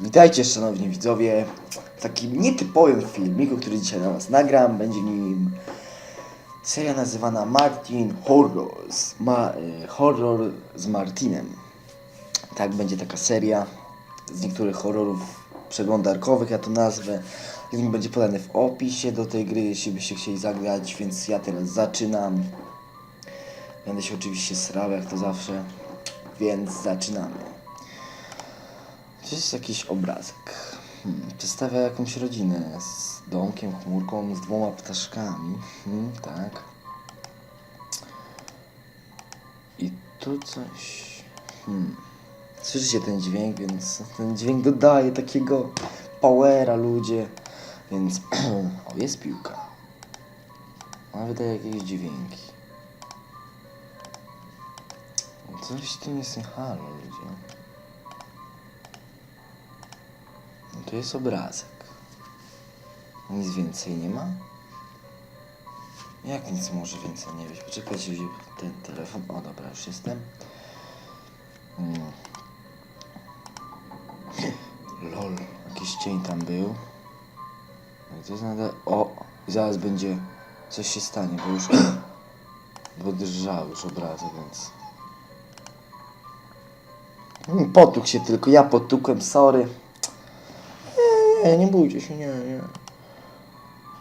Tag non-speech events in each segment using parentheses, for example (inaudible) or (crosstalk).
Witajcie szanowni widzowie w takim nietypowym filmiku, który dzisiaj dla was nagram. Będzie nim seria nazywana Martin Horrors. Ma, y, horror z Martinem. Tak, będzie taka seria z niektórych horrorów przeglądarkowych, ja to nazwę. Link będzie podany w opisie do tej gry, jeśli byście chcieli zagrać, więc ja teraz zaczynam. Będę się oczywiście srał, jak to zawsze, więc zaczynamy. To jest jakiś obrazek. Hmm, przedstawia jakąś rodzinę z domkiem, chmurką, z dwoma ptaszkami. Hmm, tak. I tu coś. Hmm. Słyszycie ten dźwięk, więc ten dźwięk dodaje takiego powera ludzie. Więc. (clears throat) o, jest piłka. Ona wydaje jakieś dźwięki. Coś tu jest nie halo, ludzie. To jest obrazek. Nic więcej nie ma? Jak nic może więcej nie być? Poczekajcie, wziął ten telefon. O, dobra, już jestem. Mm. Lol, jakiś cień tam był. No i to jest nadal... O, zaraz będzie... Coś się stanie, bo już... (coughs) Bo drżał już obrazek, więc... Mm, Potukł się tylko, ja potukłem, sorry. Nie, nie, bójcie się, nie, nie.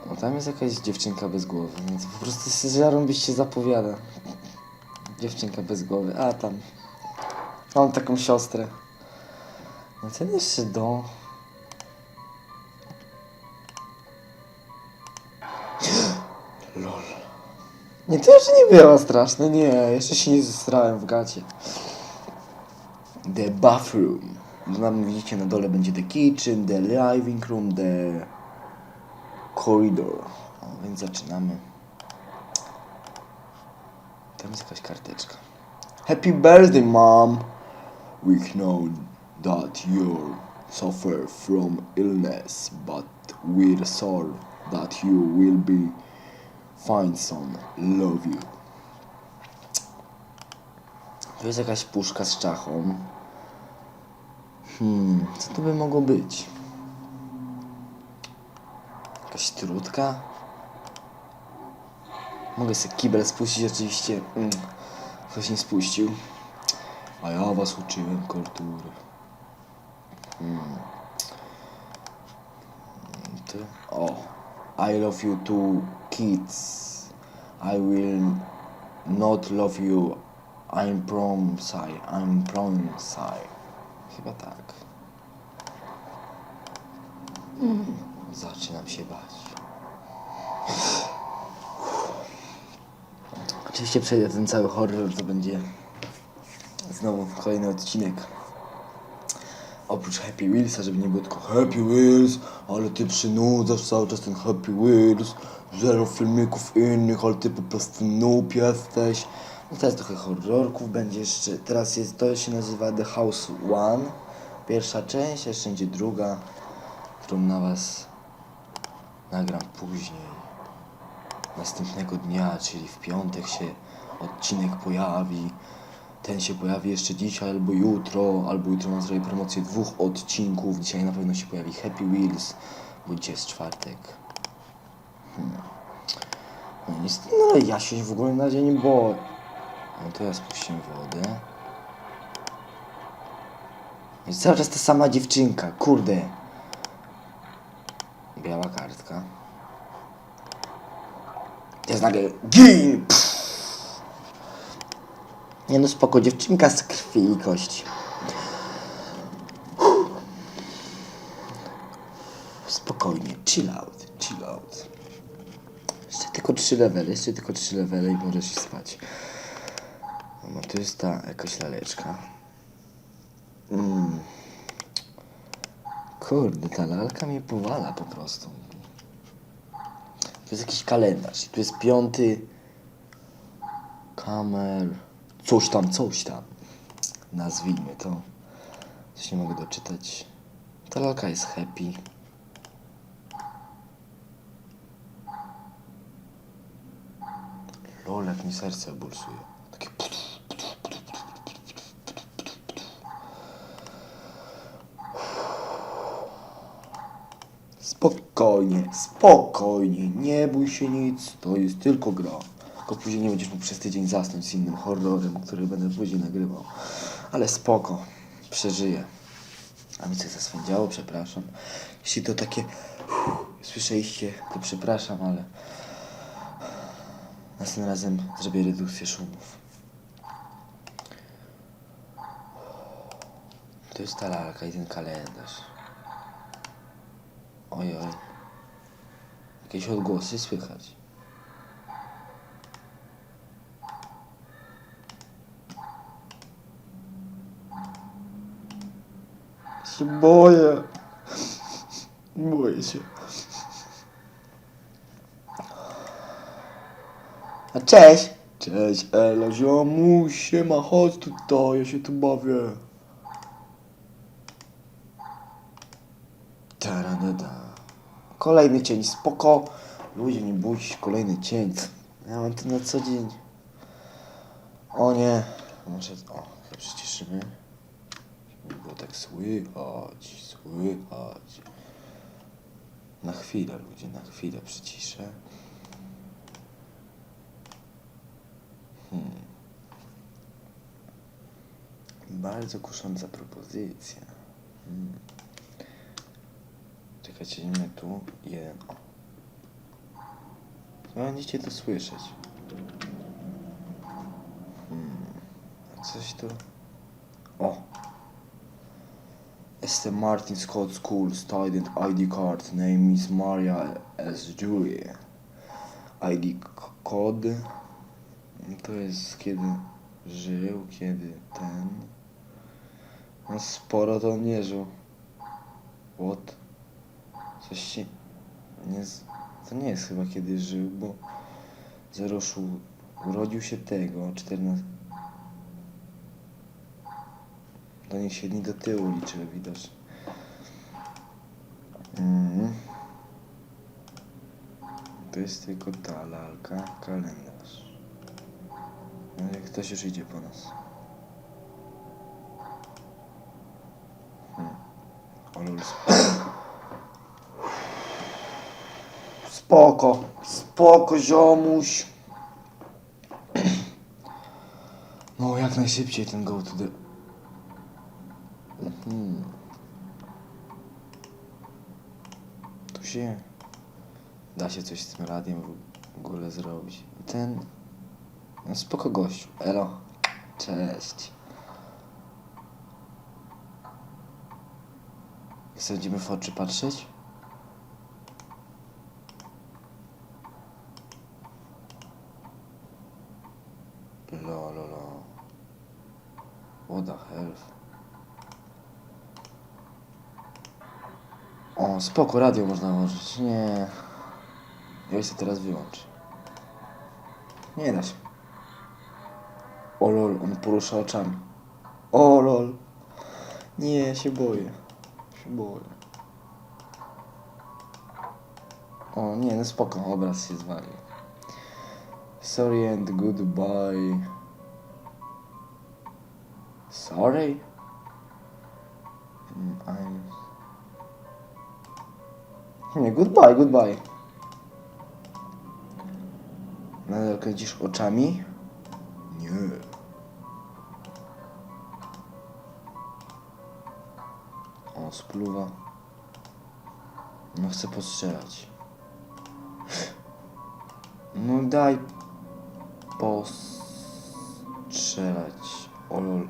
No tam jest jakaś dziewczynka bez głowy, więc po prostu zarąbiście zapowiada. Dziewczynka bez głowy, a tam. Mam taką siostrę. No ten jeszcze do. (gasps) Lol. Nie, to jeszcze nie było straszne, nie, jeszcze się nie zestrałem w gacie. The bathroom. Tam widzicie na dole będzie the kitchen, the living room, the corridor. O, więc zaczynamy. Tam jest jakaś karteczka. Happy birthday, mom! We know that you suffer from illness, but we're sorry that you will be fine, son. Love you. To jest jakaś puszka z czachą. Hmm, co to by mogło być? Jakaś trudka? Mogę sobie kibel spuścić oczywiście. Mm, ktoś nie spuścił. A ja was uczyłem kultury. Hmm. To, o. I love you too, kids. I will not love you. I'm prom side. I'm prom side. Chyba tak. Zaczynam się bać. Oczywiście przejdę ten cały horror, to będzie znowu kolejny odcinek. Oprócz Happy Wheelsa, żeby nie było tylko Happy Wheels, ale ty przynudzasz cały czas ten Happy Wheels, zero filmików innych, ale ty po prostu noob jesteś. No teraz trochę horrorków będzie jeszcze, teraz jest, to się nazywa The House One, pierwsza część, jeszcze będzie druga, którą na was nagram później następnego dnia, czyli w piątek się odcinek pojawi. Ten się pojawi jeszcze dzisiaj albo jutro, albo jutro mam zrobię promocję dwóch odcinków. Dzisiaj na pewno się pojawi Happy Wheels, bo dzisiaj jest czwartek. Hmm. No niestety, no ja się w ogóle na dzień boję. No to ja spuściłem wodę. Jest cały czas ta sama dziewczynka, kurde. Biała kartka. Jest nagle gin! Nie no spoko, dziewczynka z krwi i kości. Spokojnie, chill out, chill out. Jeszcze tylko trzy levely, jeszcze tylko trzy levely i możesz spać. No to jest ta jakaś laleczka. Mm. Kurde, ta lalka mnie powala po prostu. To jest jakiś kalendarz. Tu jest piąty. Kamer. Coś tam, coś tam. Nazwijmy to. Coś nie mogę doczytać. Ta lalka jest happy. Lol, jak mi serce bulsuje. Takie Spokojnie, spokojnie, nie bój się nic, to jest tylko gra. Tylko później nie będziesz mógł przez tydzień zasnąć z innym horrorem, który będę później nagrywał. Ale spoko, przeżyję. A mi coś zaswędziało, przepraszam. Jeśli to takie słyszeliście, to przepraszam, ale następnym razem zrobię redukcję szumów. To jest ta lalka i ten kalendarz. Oj, oj. Jakieś odgłosy słychać. się boję. Boję się. A cześć! Cześć, Ela, ziomuś, siema, chodź tutaj, ja się tu bawię. Kolejny cień, spoko. Ludzie, nie bójcie się, kolejny cień. Ja mam to na co dzień. O nie. Może, o, chyba przyciszymy. Nie było tak słychać, słychać. Na chwilę, ludzie, na chwilę przyciszę. Hmm. Bardzo kusząca propozycja. Hmm. Nie tu. Jeden. O. Będziecie to słyszeć. Hmm. Coś tu. O. Jestem Martin Scott School Student ID Card. Name is Maria S. Julie. ID kod. To jest kiedy żył, kiedy ten. No sporo to nie żył. What? Coś się... Nie z... To nie jest chyba kiedy żył, bo... Zeroszu urodził się tego, 14... Do nich się dni do tyłu liczy, widocznie. Mm. To jest tylko ta lalka, kalendarz. No jak ktoś już idzie po nas. Hmm. O Spoko, spoko ziomuś. No jak najszybciej ten go the... Mhm. Tu się... Da się coś z tym radiem w ogóle zrobić. Ten... No spoko gościu. Elo. Cześć. Chcemy w oczy patrzeć? Lo, lo, lo. What the hell? O, spoko, radio można włożyć. Nie. Ja się teraz wyłączy. Nie da się. O lol, on porusza oczami. O lol. Nie, się boję. Się boję. O nie, no spoko, obraz się zwalił. Sorry and goodbye. Sorry? Mm, I'm... Nie, goodbye, goodbye. Nadal kręcisz oczami? Nie. O, spluwa. No chcę postrzelać. No daj postrzelać. O lol.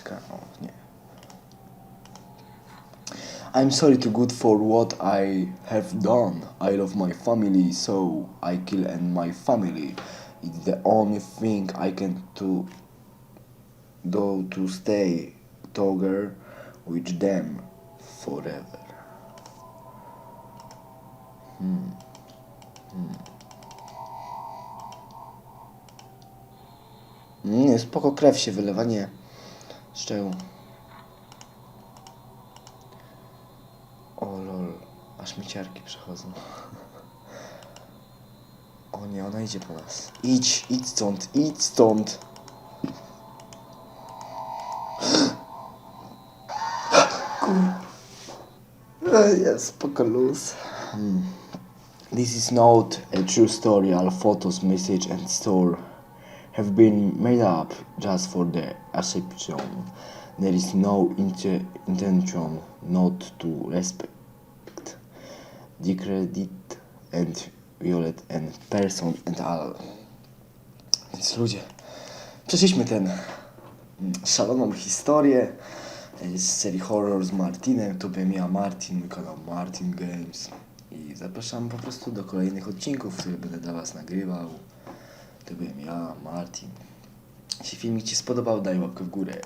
Karteczka. O, nie. I'm sorry to good for what I have done. I love my family, so I kill and my family. It's the only thing I can to do to stay together with them forever. Hmm. Hmm. Nie, spoko krew się wylewa, nie. Z czego? O lol, aż mi ciarki przechodzą. (laughs) O nie, ona idzie po nas. Idź, idź stąd, idź stąd. Spoko luz. Hmm. This is not a true story. All photos, message, and store have been made up just for the exception. There is no int- intention not to respect the credit and violet and person and all. Więc ludzie, przeszliśmy ten mm, szaloną historię e, z serii horror z Martinem. Tu byłem ja, Martin, kanał Martin Games. I zapraszam po prostu do kolejnych odcinków, które będę dla Was nagrywał. Byłem ja, Martin. Jeśli filmik Ci spodobał, daj łapkę w górę.